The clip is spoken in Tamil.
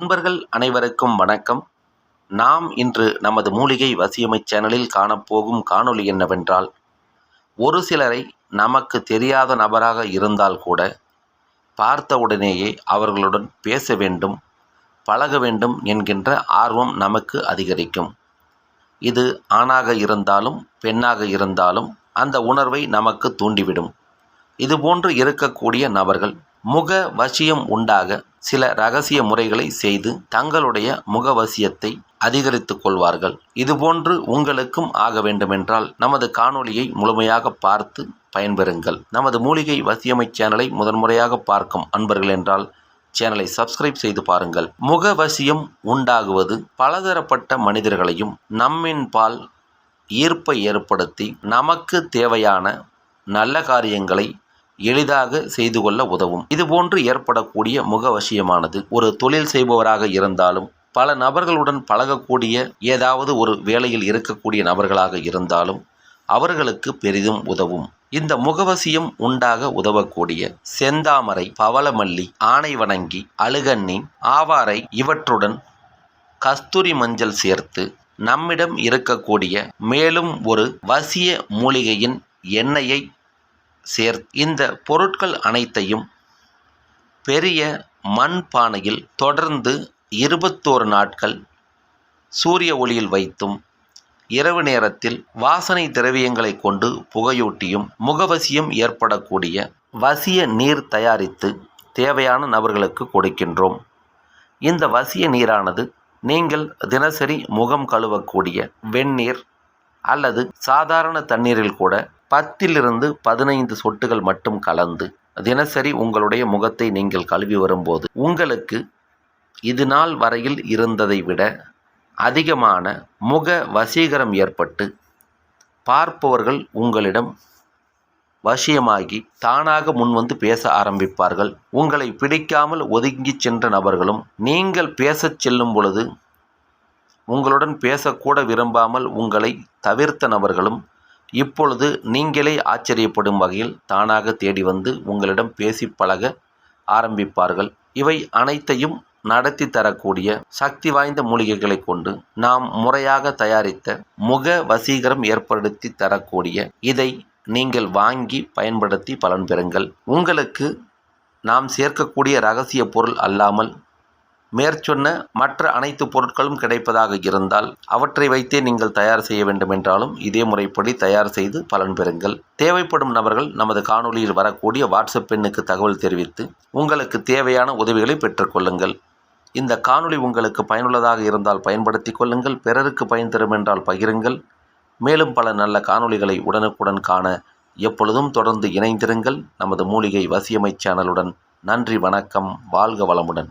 நண்பர்கள் அனைவருக்கும் வணக்கம். நாம் இன்று நமது மூலிகை வசியமை சேனலில் காணப்போகும் காணொளி என்னவென்றால் ஒரு சிலரை நமக்கு தெரியாத நபராக இருந்தால் கூட பார்த்தவுடனேயே அவர்களுடன் பேச வேண்டும் பழக வேண்டும் என்கின்ற ஆர்வம் நமக்கு அதிகரிக்கும். இது ஆணாக இருந்தாலும் பெண்ணாக இருந்தாலும் அந்த உணர்வை நமக்கு தூண்டிவிடும். இதுபோன்று இருக்கக்கூடிய நபர்கள் முக வசியம் உண்டாக சில ரகசிய முறைகளை செய்து தங்களுடைய முகவசியத்தை அதிகரித்துக் கொள்வார்கள். இதுபோன்று உங்களுக்கும் ஆக வேண்டுமென்றால் நமது காணொளியை முழுமையாக பார்த்து பயன்பெறுங்கள். நமது மூலிகை வசியமை சேனலை முதன்முறையாக பார்க்கும் அன்பர்கள் என்றால் சேனலை சப்ஸ்கிரைப் செய்து பாருங்கள். முகவசியம் உண்டாகுவது பலதரப்பட்ட மனிதர்களையும் நம்மின் பால் ஈர்ப்பை ஏற்படுத்தி நமக்கு தேவையான நல்ல காரியங்களை எளிதாக செய்து கொள்ள உதவும். இதுபோன்று ஏற்படக்கூடிய முகவசியமானது ஒரு தொழில் செய்பவராக இருந்தாலும் பல நபர்களுடன் பழகக்கூடிய ஏதாவது ஒரு வேலையில் இருக்கக்கூடிய நபர்களாக இருந்தாலும் அவர்களுக்கு பெரிதும் உதவும். இந்த முகவசியம் உண்டாக உதவக்கூடிய செந்தாமரை பவளமல்லி ஆணை வணங்கி அழுகண்ணி ஆவாரை இவற்றுடன் கஸ்தூரி மஞ்சள் சேர்த்து நம்மிடம் இருக்கக்கூடிய மேலும் ஒரு வசிய மூலிகையின் எண்ணெயை சேர் இந்த பொருட்கள் அனைத்தையும் பெரிய மண் பானையில் தொடர்ந்து இருபத்தோரு நாட்கள் சூரிய ஒளியில் வைத்தும் இரவு நேரத்தில் வாசனை திரவியங்களை கொண்டு புகையூட்டியும் முகவசியம் ஏற்படக்கூடிய வசிய நீர் தயாரித்து தேவையான நபர்களுக்கு கொடுக்கின்றோம். இந்த வசிய நீரானது நீங்கள் தினசரி முகம் கழுவக்கூடிய வெந்நீர் அல்லது சாதாரண தண்ணீரில் கூட பத்திலிருந்து பதினைந்து சொட்டுகள் மட்டும் கலந்து தினசரி உங்களுடைய முகத்தை நீங்கள் கழுவி வரும்போது உங்களுக்கு இது நாள் வரையில் இருந்ததை விட அதிகமான முக வசீகரம் ஏற்பட்டு பார்ப்பவர்கள் உங்களிடம் வசியமாகி தானாக முன்வந்து பேச ஆரம்பிப்பார்கள். உங்களை பிடிக்காமல் ஒதுங்கிச் சென்ற நபர்களும் நீங்கள் பேசச் செல்லும் பொழுது உங்களுடன் பேசக்கூட விரும்பாமல் உங்களை தவிர்த்த நபர்களும் இப்பொழுது நீங்களே ஆச்சரியப்படும் வகையில் தானாக தேடி வந்து உங்களிடம் பேசி பழக ஆரம்பிப்பார்கள். இவை அனைத்தையும் நடத்தி தரக்கூடிய சக்தி வாய்ந்த மூலிகைகளை கொண்டு நாம் முறையாக தயாரித்த முக வசீகரம் ஏற்படுத்தி தரக்கூடிய இதை நீங்கள் வாங்கி பயன்படுத்தி பலன் பெறுங்கள். உங்களுக்கு நாம் சேர்க்கக்கூடிய ரகசிய பொருள் அல்லாமல் மேற்சொன்ன மற்ற அனைத்து பொருட்களும் கிடைப்பதாக இருந்தால் அவற்றை வைத்தே நீங்கள் தயார் செய்ய வேண்டுமென்றாலும் இதே முறைப்படி தயார் செய்து பலன் பெறுங்கள். தேவைப்படும் நபர்கள் நமது காணொளியில் வரக்கூடிய வாட்ஸ்அப் எண்ணுக்கு தகவல் தெரிவித்து உங்களுக்கு தேவையான உதவிகளை பெற்றுக்கொள்ளுங்கள் இந்த காணொளி உங்களுக்கு பயனுள்ளதாக இருந்தால் பயன்படுத்தி கொள்ளுங்கள். பிறருக்கு பயன் தரும் என்றால் பகிருங்கள். மேலும் பல நல்ல காணொளிகளை உடனுக்குடன் காண எப்பொழுதும் தொடர்ந்து இணைந்திருங்கள். நமது மூலிகை வசியமை சேனலுடன் நன்றி வணக்கம் வாழ்க வளமுடன்.